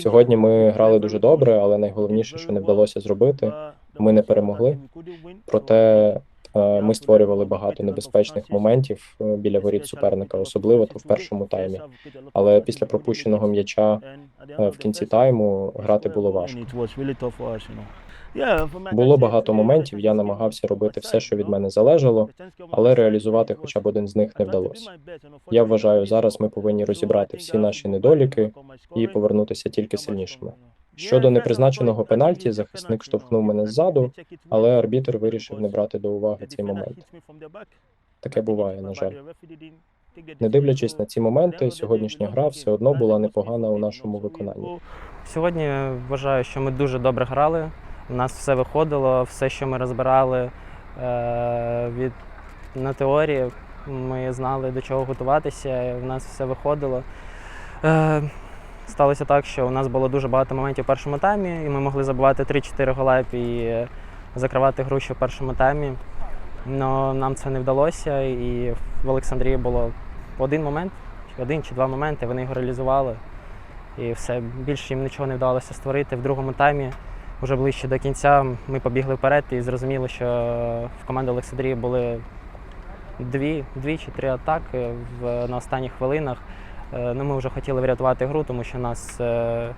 Сьогодні ми грали дуже добре, але найголовніше, що не вдалося зробити, ми не перемогли. Проте ми створювали багато небезпечних моментів е, біля воріт суперника, особливо то в першому таймі. Але після пропущеного м'яча е, в кінці тайму грати було важко. Було багато моментів. Я намагався робити все, що від мене залежало, але реалізувати хоча б один з них не вдалося. Я вважаю, зараз ми повинні розібрати всі наші недоліки і повернутися тільки сильнішими. Щодо непризначеного пенальті, захисник штовхнув мене ззаду, але арбітр вирішив не брати до уваги цей момент. Таке буває, на жаль. Не дивлячись на ці моменти, сьогоднішня гра все одно була непогана у нашому виконанні. Сьогодні вважаю, що ми дуже добре грали. У нас все виходило, все, що ми розбирали е, від на теорії, ми знали до чого готуватися. У нас все виходило. Е, сталося так, що у нас було дуже багато моментів в першому таймі, і ми могли забивати 3-4 гола і закривати гру ще в першому таймі. Але нам це не вдалося, і в Олександрії було один момент, один чи два моменти, вони його реалізували. І все, більше їм нічого не вдалося створити. В другому таймі, вже ближче до кінця, ми побігли вперед і зрозуміли, що в команді Олександрії були дві, дві чи три атаки в, на останніх хвилинах. Е, Ну, ми вже хотіли врятувати гру, тому що нас, е,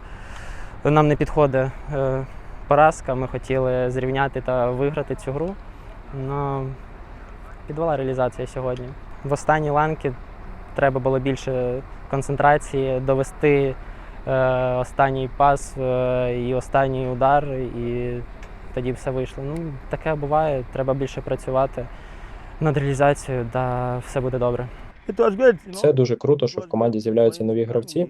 нам не підходить е, поразка. Ми хотіли зрівняти та виграти цю гру. Ну, підвела реалізація сьогодні. В останній ланки треба було більше концентрації, довести останній пас і останній удар, і тоді все вийшло. Ну, таке буває, треба більше працювати над реалізацією, та все буде добре. Це дуже круто, що в команді з'являються нові гравці.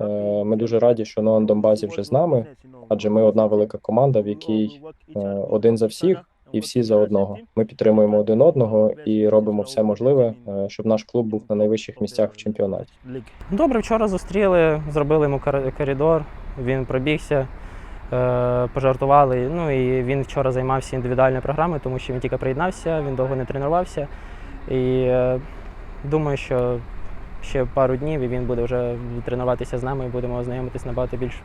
Е, Ми дуже раді, що Ноан Донбазі вже з нами, адже ми одна велика команда, в якій е, один за всіх і всі за одного. Ми підтримуємо один одного і робимо все можливе, е, щоб наш клуб був на найвищих місцях в чемпіонаті. Добре, вчора зустріли, зробили йому кор- коридор, він пробігся, е, пожартували. Ну і він вчора займався індивідуальною програмою, тому що він тільки приєднався, він довго не тренувався. І е, думаю, що ще пару днів і він буде вже тренуватися з нами і будемо ознайомитись набагато більше.